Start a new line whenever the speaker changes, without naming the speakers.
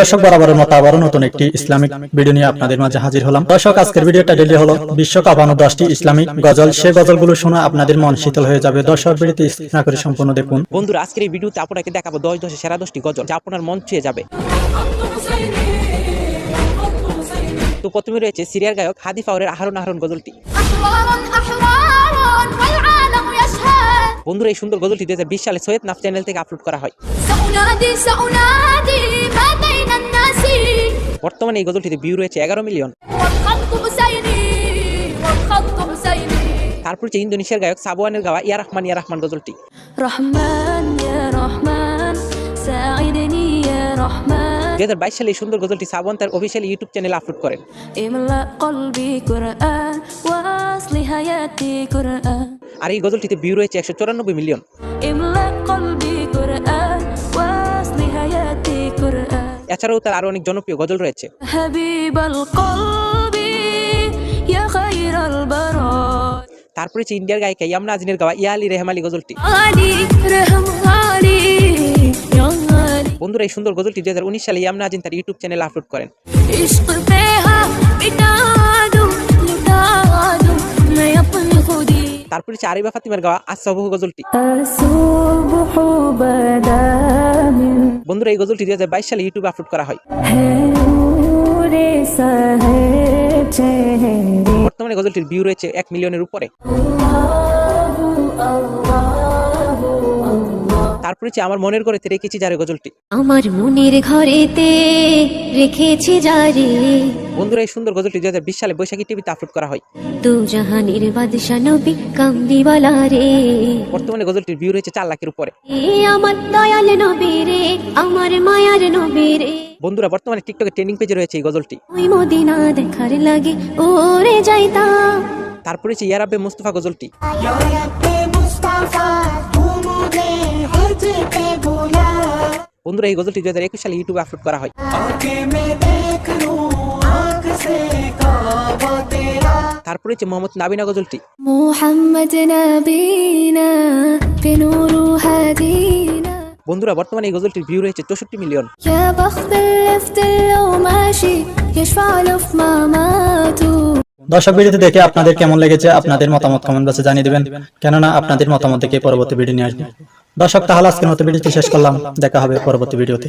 দর্শক বরাবরের মতো আবারও নতুন একটি ইসলামিক ভিডিও নিয়ে আপনাদের মাঝে হাজির হলাম। দর্শক আজকের ভিডিও টাইটেল হলো বিশ্ব কাঁপানো দশটি ইসলামিক গজল। সে গজলগুলো শুনে আপনাদের মন শীতল হয়ে যাবে। দর্শক ভিডিওটি স্কিপ না করে সম্পূর্ণ দেখুন।
বন্ধুরা আজকের এই ভিডিওতে আপনাকে দেখাবো দশ দশে সেরা দশটি গজল যা আপনার মন ছুঁয়ে যাবে। তো প্রথমে রয়েছে সিরিয়ার গায়ক হাদি ফাওরের আহরণ আহরণ গজলটি। বন্ধুরা এই সুন্দর গজলটি দু হাজার বিশ সালে সৈয়দ নাফ চ্যানেল থেকে আপলোড করা হয়। বর্তমানে এই গজলটিতে ভিউ রয়েছে এগারো মিলিয়ন। তারপর হচ্ছে ইন্দোনেশিয়ার গায়ক সাবওয়ানের গাওয়া ইয়া রহমান ইয়া রহমান গজলটি।
রহমান
রহমান হাজার বাইশ সালে এই সুন্দর গজলটি সাবন তার অফিসিয়াল ইউটিউব চ্যানেল আপলোড করেন। আর এই গজলটিতে ভিউ রয়েছে একশো চুরানব্বই মিলিয়ন এছাড়াও তার আরও অনেক জনপ্রিয় গজল রয়েছে। তারপরে হচ্ছে ইন্ডিয়ার গায়িকা ইয়ামনা আজিনের গাওয়া ইয়া আলী রেহমালি গজলটি। বন্ধুরা এই সুন্দর গজলটি দুই হাজার উনিশ সালে ইয়ামনা আজিন তার ইউটিউব চ্যানেলে আপলোড করেন। তারপরে চারিবা ফাতিমার গাওয়া আসবহ গজলটি। বন্ধুরা এই গজলটি দু হাজার বাইশ সালে ইউটিউবে আপলোড করা হয়। বর্তমানে গজলটির ভিউ রয়েছে এক মিলিয়নের উপরে। তারপরে আমার মনের ঘরেতে রেখেছি যারে গজলটি।
আমার মনের ঘরেতে রেখেছি যারে।
বন্ধুরা এই সুন্দর গজলটি দু হাজার বিশ সালে বৈশাখী টিভিতে আপলোড করা হয়।
তু জাহানের বাদশা নবী কামদিওয়ালা রে।
বর্তমানে গজলটির ভিউ রয়েছে চার লাখের উপরে।
এ আমার দয়াল নবী রে আমার মায়ার নবী রে।
বন্ধুরা বর্তমানে টিকটকে ট্রেন্ডিং পেজে রয়েছে এই গজলটি।
ওই মদিনা দেখার লাগে ওরে যাইতাম।
তারপরে হচ্ছে ইয়ারাবে মুস্তফা গজলটি। বন্ধুরা এই গজলটি দু হাজার একুশ সালে ইউটিউবে আপলোড করা হয়। তারপরে যে মোহাম্মদ নাবিনা গজলটি বন্ধুরা বর্তমানে এই গজলটির ভিউ রয়েছে চৌষট্টি মিলিয়ন।
দর্শক ভিডিওতে দেখে আপনাদের কেমন লেগেছে আপনাদের মতামত কমেন্ট বক্সে জানিয়ে দেবেন। কেননা আপনাদের মতামত থেকে পরবর্তী ভিডিও নিয়ে আসবে। দর্শক তাহলে আজকের মতো ভিডিওটি শেষ করলাম। দেখা হবে পরবর্তী ভিডিওতে।